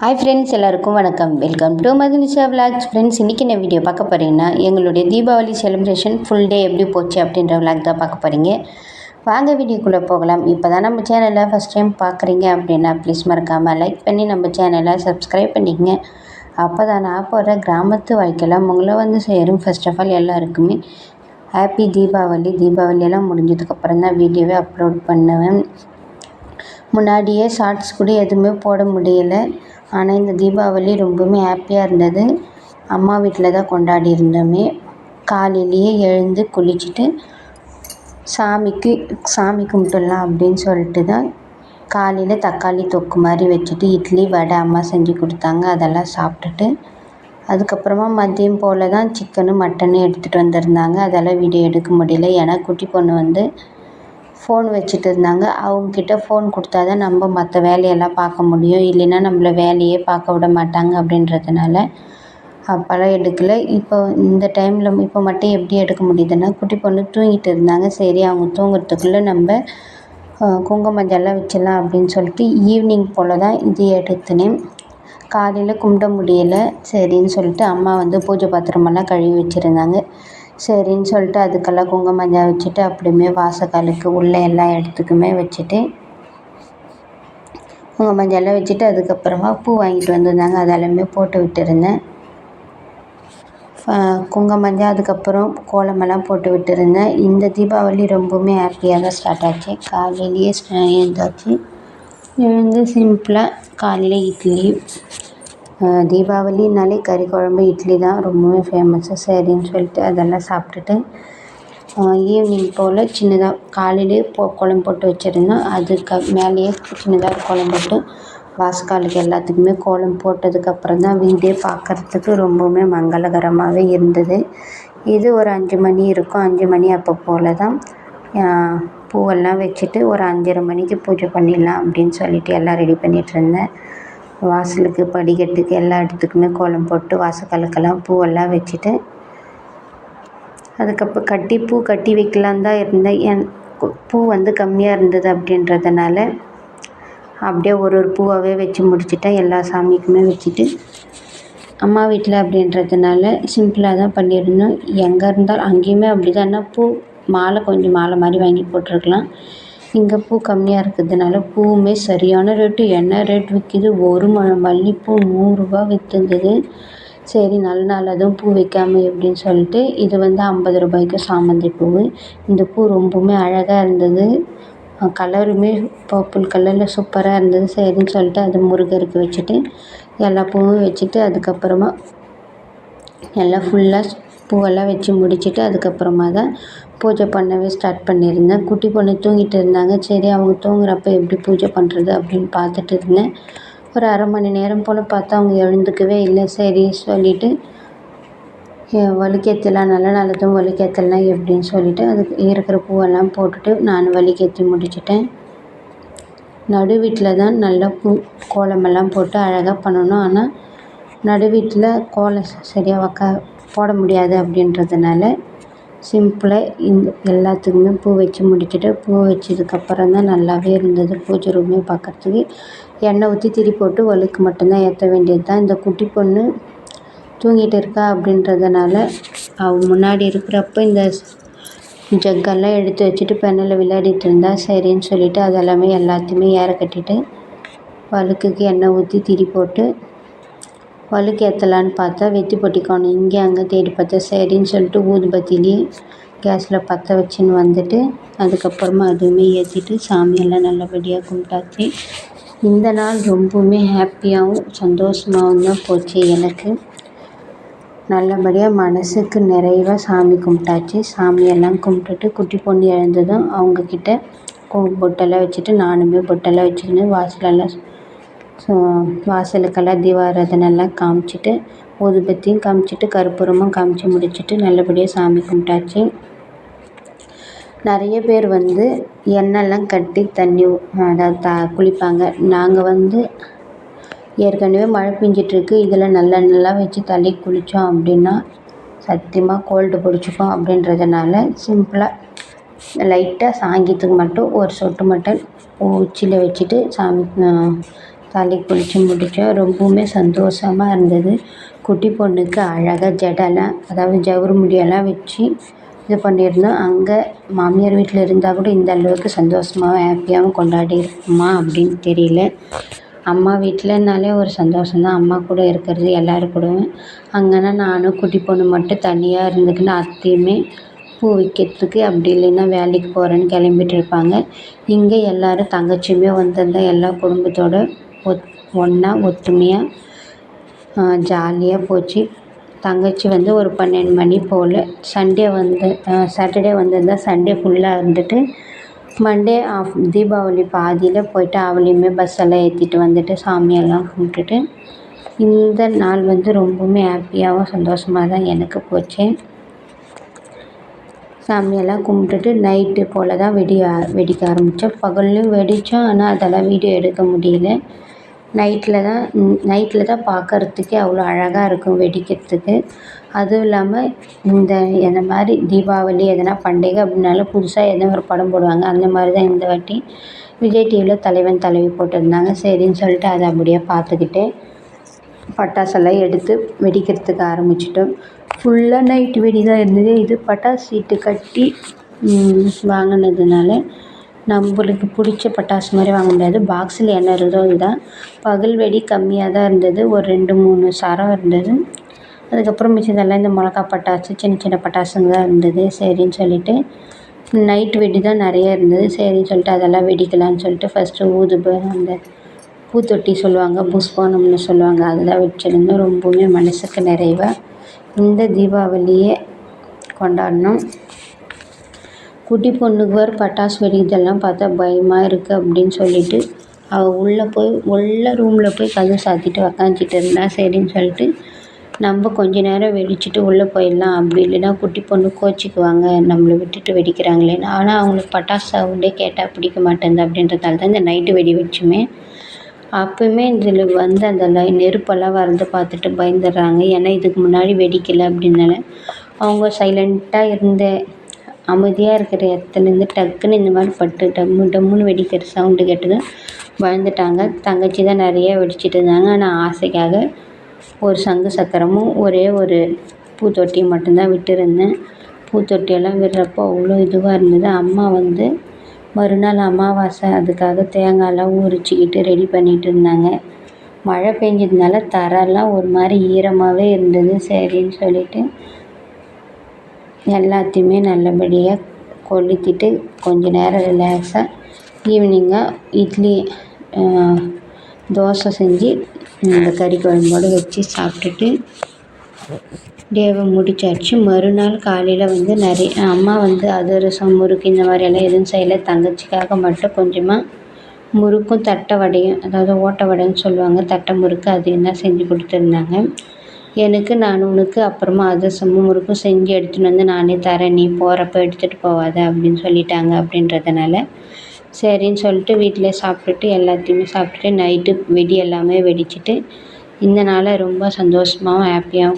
Hi friends எல்லாருக்கும் வணக்கம். Welcome to Madhunisha vlogs friends இன்றைக்கி என்ன வீடியோ பார்க்க போகிறீங்கன்னா எங்களுடைய தீபாவளி செலிப்ரேஷன் ஃபுல் டே எப்படி போச்சு அப்படின்ற விளாக் தான் பார்க்க போகிறீங்க வாங்க வீடியோக்குள்ளே போகலாம். இப்போ தான் நம்ம சேனலை ஃபஸ்ட் டைம் பார்க்குறீங்க அப்படின்னா ப்ளீஸ் மறக்காமல் லைக் பண்ணி நம்ம சேனலை சப்ஸ்கிரைப் பண்ணிக்கங்க. அப்போ தான் நான் போகிற கிராமத்து வாழ்க்கையெல்லாம் உங்களை வந்து சேரும். ஃபர்ஸ்ட் ஆஃப் ஆல் எல்லாருக்குமே ஹாப்பி தீபாவளி. தீபாவளியெல்லாம் முடிஞ்சதுக்கப்புறம் தான் வீடியோவே அப்லோட் பண்ணுவேன். முன்னாடியே ஷார்ட்ஸ் கூட எதுவுமே போட முடியலை. ஆனால் இந்த தீபாவளி ரொம்பவுமே ஹாப்பியாக இருந்தது. அம்மா வீட்டில் தான் கொண்டாடி இருந்தோமே. காலையிலேயே எழுந்து குளிச்சுட்டு சாமிக்கு சாமி கும்பிட்டுடலாம் அப்படின்னு சொல்லிட்டு தான் காலையில் தக்காளி தொக்கு மாதிரி வச்சுட்டு இட்லி வடை அம்மா செஞ்சு கொடுத்தாங்க. அதெல்லாம் சாப்பிட்டுட்டு அதுக்கப்புறமா மதியம் போல் தான் சிக்கனு மட்டனு எடுத்துகிட்டு வந்திருந்தாங்க. அதெல்லாம் வீடியோ எடுக்க முடியல. ஏன்னா குட்டி பொண்ணு வந்து ஃபோன் வச்சுட்டு இருந்தாங்க அவங்கக்கிட்ட ஃபோன் கொடுத்தா தான் நம்ம மற்ற வேலையெல்லாம் பார்க்க முடியும். இல்லைன்னா நம்மள வேலையே பார்க்க விட மாட்டாங்க அப்படின்றதுனால அப்போல்லாம் எடுக்கலை. இப்போ இந்த டைமில் இப்போ மட்டும் எப்படி எடுக்க முடியுதுன்னா குட்டி பொண்ணு தூங்கிட்டு இருந்தாங்க. சரி அவங்க தூங்குறதுக்குள்ளே நம்ம குங்கும மஞ்சள்லாம் வச்சிடலாம் அப்படின்னு சொல்லிட்டு ஈவினிங் போல் தான் இது எடுத்துனேன் காலையில் கும்பிட முடியலை. சரின்னு சொல்லிட்டு அம்மா வந்து பூஜை பாத்திரமெல்லாம் கழுவி வச்சுருந்தாங்க. சரின்னு சொல்லிட்டு அதுக்கெல்லாம் குங்கும மஞ்சள் வச்சுட்டு அப்படியுமே வாசக்காலுக்கு உள்ளே எல்லா இடத்துக்குமே வச்சுட்டு குங்கும மஞ்சள்லாம் வச்சுட்டு அதுக்கப்புறமா பூ வாங்கிட்டு வந்திருந்தாங்க. அதெல்லாமே போட்டு விட்டுருந்தேன். குங்கும மஞ்சள் அதுக்கப்புறம் கோலமெல்லாம் போட்டு விட்டுருந்தேன். இந்த தீபாவளி ரொம்பவுமே ஹாப்பியாக தான் ஸ்டார்ட் ஆச்சு. காலையிலேயே எழுந்தாச்சு எழுந்து சிம்பிளாக காலையில் இட்லி தீபாவளினாலே கறி குழம்பு இட்லி தான் ரொம்பவே ஃபேமஸ்ஸு சரின்னு சொல்லிட்டு அதெல்லாம் சாப்பிட்டுட்டு ஈவினிங் போல் சின்னதாக காலையிலே போ குழம்பு போட்டு வச்சுருந்தேன் அதுக்கு மேலேயே சின்னதாக குழம்பு போட்டு வாசக்காலுக்கு எல்லாத்துக்குமே கோலம் போட்டதுக்கப்புறம் தான் வீடே பார்க்கறதுக்கு ரொம்பவுமே மங்களகரமாகவே இருந்தது. இது ஒரு அஞ்சு மணி இருக்கும். அஞ்சு மணி அப்போ போல் தான் பூவெல்லாம் வச்சுட்டு ஒரு அஞ்சரை மணிக்கு பூஜை பண்ணிடலாம் அப்படின்னு சொல்லிட்டு எல்லாம் ரெடி பண்ணிகிட்ருந்தேன் வாசலுக்கு படிக்கட்டுக்கு எல்லா இடத்துக்குமே கோலம் போட்டு வாசக்காலுக்கெல்லாம் பூவெல்லாம் வச்சுட்டு அதுக்கப்புறம் கட்டி பூ கட்டி வைக்கலான்னு தான் இருந்தேன். என் பூ வந்து கம்மியாக இருந்தது அப்படின்றதுனால அப்படியே ஒரு ஒரு பூவாகவே வச்சு முடிச்சுட்டேன். எல்லா சாமிக்குமே வச்சுட்டு அம்மா வீட்டில் அப்படின்றதுனால சிம்பிளாக தான் பண்ணியிருந்தோம். எங்கே இருந்தாலும் அங்கேயுமே அப்படி தான் பூ மாலை கொஞ்சம் மாலை மாதிரி வாங்கி போட்டிருக்கலாம். இங்கே பூ கம்மியாக இருக்கிறதுனால பூவுமே சரியான ரேட்டு என்ன ரேட் விற்கிது ஒரு முழம் மல்லிகைப்பூ நூறுரூபா விற்றுந்தது சரி நல்ல நாள் அதுவும் பூ வைக்காமல் எப்படின்னு சொல்லிட்டு இது வந்து ஐம்பது ரூபாய்க்கு சாமந்தி பூ. இந்த பூ ரொம்பவுமே அழகாக இருந்தது. கலருமே பர்பிள் கலரில் சூப்பராக இருந்தது. சரின்னு சொல்லிட்டு அது முருகருக்கு வச்சுட்டு எல்லா பூவும் வச்சுட்டு அதுக்கப்புறமா எல்லாம் ஃபுல்லாக பூவெல்லாம் வச்சு முடிச்சுட்டு அதுக்கப்புறமா தான் பூஜை பண்ணவே ஸ்டார்ட் பண்ணியிருந்தேன். குட்டி பொண்ணு தூங்கிட்டு இருந்தாங்க. சரி அவங்க தூங்குறப்ப எப்படி பூஜை பண்ணுறது அப்படின்னு பார்த்துட்டு இருந்தேன். ஒரு அரை மணி நேரம் போல் பார்த்தா அவங்க எழுந்துக்கவே இல்லை. சரி சொல்லிவிட்டு வலிக்கேற்றலாம் நல்ல நல்லதும் வழுக்கேற்றலாம் எப்படின்னு சொல்லிவிட்டு அதுக்கு இருக்கிற பூவெல்லாம் போட்டுட்டு நான் வலிக்கேற்றி முடிச்சிட்டேன். நடு வீட்டில் தான் நல்லா பூ கோலமெல்லாம் போட்டு அழகாக பண்ணணும். ஆனால் நடு வீட்டில் கோலம் சரியாக வைக்க போட முடியாது அப்படின்றதுனால சிம்பிளாக இந்த எல்லாத்துக்குமே பூ வச்சு முடிச்சுட்டு பூ வச்சதுக்கப்புறம் தான் நல்லாவே இருந்தது. பூஜை ரூமே பார்க்கறதுக்கு எண்ணெய் ஊற்றி திரி போட்டு வழுக்கு மட்டும்தான் ஏற்ற வேண்டியது தான். இந்த குட்டி பொண்ணு தூங்கிட்டு இருக்கா அப்படின்றதுனால அவள் முன்னாடி இருக்கிறப்ப இந்த ஜக்கெல்லாம் எடுத்து வச்சுட்டு பெண்ணில் விளையாடிட்டு இருந்தா சரின்னு சொல்லிவிட்டு அதெல்லாமே எல்லாத்தையுமே ஏற கட்டிட்டு வழுக்குக்கு எண்ணெய் ஊற்றி திரி போட்டு வழுக்கு ஏற்றலான்னு பார்த்தா வெத்தி பொட்டி காணும் இங்கே அங்கே தேடி பார்த்தா சரின்னு சொல்லிட்டு ஊதுபத்திலேயே கேஸில் பற்ற வச்சுன்னு வந்துட்டு அதுக்கப்புறமா அதுவுமே ஏற்றிட்டு சாமியெல்லாம் நல்லபடியாக கும்பிட்டாச்சு. இந்த நாள் ரொம்பவுமே ஹாப்பியாகவும் சந்தோஷமாகவும் தான் போச்சு எனக்கு. நல்லபடியாக மனதுக்கு நிறைவாக சாமி கும்பிட்டாச்சு. சாமியெல்லாம் கும்பிட்டுட்டு குட்டி பொண்ணு எழுந்ததும் அவங்கக்கிட்ட பொட்டெல்லாம் வச்சுட்டு நானுமே பொட்டெல்லாம் வச்சுக்கின்னு வாசலெல்லாம் ஸோ வாசலுக்கெல்லாம் தீபாராதனைலாம் காமிச்சிட்டு ஊதுபத்தியும் காமிச்சிட்டு கற்பூரமும் காமிச்சு முடிச்சுட்டு நல்லபடியாக சாமி கும்பிட்டாச்சு. நிறைய பேர் வந்து எண்ணெய்லாம் கட்டி தண்ணி அதாவது த குளிப்பாங்க. நாங்கள் வந்து ஏற்கனவே மழை பெஞ்சிட்ருக்கு. இதில் நல்லெண்ணெய்லாம் வச்சு தள்ளி குளித்தோம் அப்படின்னா சத்தியமாக கோல்டு பிடிச்சிக்கும் அப்படின்றதுனால சிம்பிளாக லைட்டாக சாங்கியத்துக்கு மட்டும் ஒரு சொட்டு மட்டும் உச்சியில் வச்சுட்டு சாமி தாலி குளித்து முடித்தோம் ரொம்பவுமே சந்தோஷமாக இருந்தது. குட்டி பொண்ணுக்கு அழகாக ஜடைலாம் அதாவது ஜவுறு முடியெல்லாம் வச்சு இது பண்ணியிருந்தோம். அங்கே மாமியார் வீட்டில் இருந்தால் கூட இந்த அளவுக்கு சந்தோஷமாகவும் ஹாப்பியாகவும் கொண்டாடி இருக்குமா அப்படின்னு தெரியல. அம்மா வீட்டிலனாலே ஒரு சந்தோஷம் தான் அம்மா கூட இருக்கிறது எல்லோரும் கூடவும். அங்கேனா நானும் குட்டி பொண்ணு மட்டும் தனியாக இருந்துக்கின்னு அத்தையுமே பூ விற்கிறதுக்கு அப்படி இல்லைன்னா வேலைக்கு போகிறேன்னு கிளம்பிட்டு இருப்பாங்க. இங்கே எல்லோரும் தங்கச்சியுமே வந்திருந்தா எல்லா குடும்பத்தோடு ஒத் ஒன்றா ஒற்றுமையாக ஜாலியாக போச்சு. தங்கச்சி வந்து ஒரு பன்னெண்டு மணி போல் சண்டே வந்து சாட்டர்டே வந்திருந்தா சண்டே ஃபுல்லாக இருந்துட்டு மண்டே ஆஃப் தீபாவளி பாதியில் போயிட்டு அவளையுமே பஸ்ஸெல்லாம் ஏற்றிட்டு வந்துட்டு சாமியெல்லாம் கும்பிட்டுட்டு இந்த நாள் வந்து ரொம்பவுமே ஹாப்பியாகவும் சந்தோஷமாக தான் எனக்கு போச்சு. சாமியெல்லாம் கும்பிட்டுட்டு நைட்டு போல் தான் வெடி வெடிக்க ஆரம்பித்தோம் பகல்லையும் வெடித்தோம் ஆனால் அதெல்லாம் வீடியோ எடுக்க முடியல. நைட்டில் தான் நைட்டில் தான் பார்க்கறதுக்கே அவ்வளோ அழகாக இருக்கும் வெடிக்கிறதுக்கு. அதுவும் இல்லாமல் இந்த இந்த மாதிரி தீபாவளி எதனா பண்டிகை அப்படின்னாலும் புதுசாக எதனா ஒரு படம் போடுவாங்க. அந்த மாதிரி தான் இந்த வாட்டி விஜய் டிவியில் தலைவன் தலைவி போட்டிருந்தாங்க. சரின்னு சொல்லிட்டு அதை அப்படியே பார்த்துக்கிட்டே பட்டாசெல்லாம் எடுத்து வெடிக்கிறதுக்கு ஆரம்பிச்சிட்டோம். ஃபுல்லாக நைட்டு வெடி தான் இருந்தது. இது பட்டாசு சீட்டு கட்டி வாங்கினதுனால நம்மளுக்கு பிடிச்ச பட்டாசு மாதிரி வாங்க முடியாது. பாக்ஸில் என்ன இருந்ததோ அதுதான் பகல் வெடி கம்மியாக தான் இருந்தது. ஒரு ரெண்டு மூணு சரம் இருந்தது. அதுக்கப்புறம் மிச்சதெல்லாம் இந்த மிளகா பட்டாசு சின்ன சின்ன பட்டாசுங்க தான் இருந்தது. சரின்னு சொல்லிட்டு நைட் வெடி தான் நிறைய இருந்தது. சரின்னு சொல்லிட்டு அதெல்லாம் வெடிக்கலான்னு சொல்லிட்டு ஃபஸ்ட்டு ஊது அந்த பூத்தொட்டி சொல்லுவாங்க புஷ்பானம்னு சொல்லுவாங்க அதெல்லாம் வச்சுருந்தோம். ரொம்பவுமே மனதுக்கு நிறைவாக இந்த தீபாவளியை கொண்டாடினோம் குட்டி பொண்ணுக்கு வேறு பட்டாசு வெடிக்கிறதெல்லாம் பார்த்தா பயமாக இருக்குது அப்படின்னு சொல்லிட்டு அவள் உள்ளே போய் உள்ள ரூமில் போய் கதவு சாத்திட்டு உக்காந்துட்டு இருந்தா சரின்னு சொல்லிட்டு நம்ம கொஞ்ச நேரம் வெடிச்சிட்டு உள்ளே போயிடலாம். அப்படி இல்லைன்னா குட்டி பொண்ணு கோச்சிக்குவாங்க நம்மளை விட்டுட்டு வெடிக்கிறாங்களேன்னு ஆனால் அவங்களுக்கு பட்டாசு சவுண்டே கேட்டால் பிடிக்க மாட்டேங்குது அப்படின்றதால தான் இந்த நைட்டு வெடி வச்சுமே அப்போயுமே இதில் வந்து அந்த லை நெருப்பெல்லாம் வரது பார்த்துட்டு பயந்துடுறாங்க. ஏன்னா இதுக்கு முன்னாடி வெடிக்கலை அப்படின்னால அவங்க சைலண்ட்டாக இருந்த அமைதியாக இருக்கிற இடத்துலேருந்து டக்குன்னு இந்த மாதிரி பட்டு டம்மு டம்முன்னு வெடிக்கிற சவுண்டு கேட்டதும் பயந்துட்டாங்க. தங்கச்சி தான் நிறைய வெடிச்சிட்டு இருந்தாங்க. ஆனால் ஆசைக்காக ஒரு சங்கு சக்கரமும் ஒரே ஒரு பூத்தொட்டியும் மட்டும்தான் விட்டுருந்தேன். பூத்தொட்டியெல்லாம் விடுறப்போ அவ்வளோ இதுவாக இருந்தது. அம்மா வந்து மறுநாள் அமாவாசை அதுக்காக தேங்காயெல்லாம் உரிச்சிக்கிட்டு ரெடி பண்ணிகிட்டு இருந்தாங்க. மழை பெஞ்சதுனால தரெல்லாம் ஒரு மாதிரி ஈரமாகவே இருந்தது. சரின்னு சொல்லிட்டு எல்லாத்தையுமே நல்லபடியாக கொளுத்திட்டு கொஞ்ச நேரம் ரிலாக்ஸாக ஈவினிங்காக இட்லி தோசை செஞ்சு இந்த கறி குழம்போடு வச்சு சாப்பிட்டுட்டு டேவை முடிச்சாச்சு. மறுநாள் காலையில் வந்து நிறைய அம்மா வந்து அதிரசம் முறுக்கு இந்த மாதிரியெல்லாம் எதுவும் செய்யலை. தங்கச்சிக்காக மட்டும் கொஞ்சமாக முறுக்கும் தட்டை வடையும் அதாவது ஓட்டை வடைன்னு சொல்லுவாங்க தட்டை முறுக்கு அதையும் தான் செஞ்சு கொடுத்துருந்தாங்க. எனக்கு நான் உனக்கு அப்புறமா அதிரசமும் முறுக்கும் செஞ்சு எடுத்துன்னு வந்து நானே தரேன். நீ போகிறப்ப எடுத்துகிட்டு போகாத அப்படின்னு சொல்லிட்டாங்க அப்படின்றதுனால சரின்னு சொல்லிட்டு வீட்டிலே சாப்பிட்டுட்டு எல்லாத்தையுமே சாப்பிட்டுட்டு நைட்டு வெடி எல்லாமே வெடிச்சிட்டு இந்த நாளை ரொம்ப சந்தோஷமாகவும் ஹாப்பியாகவும்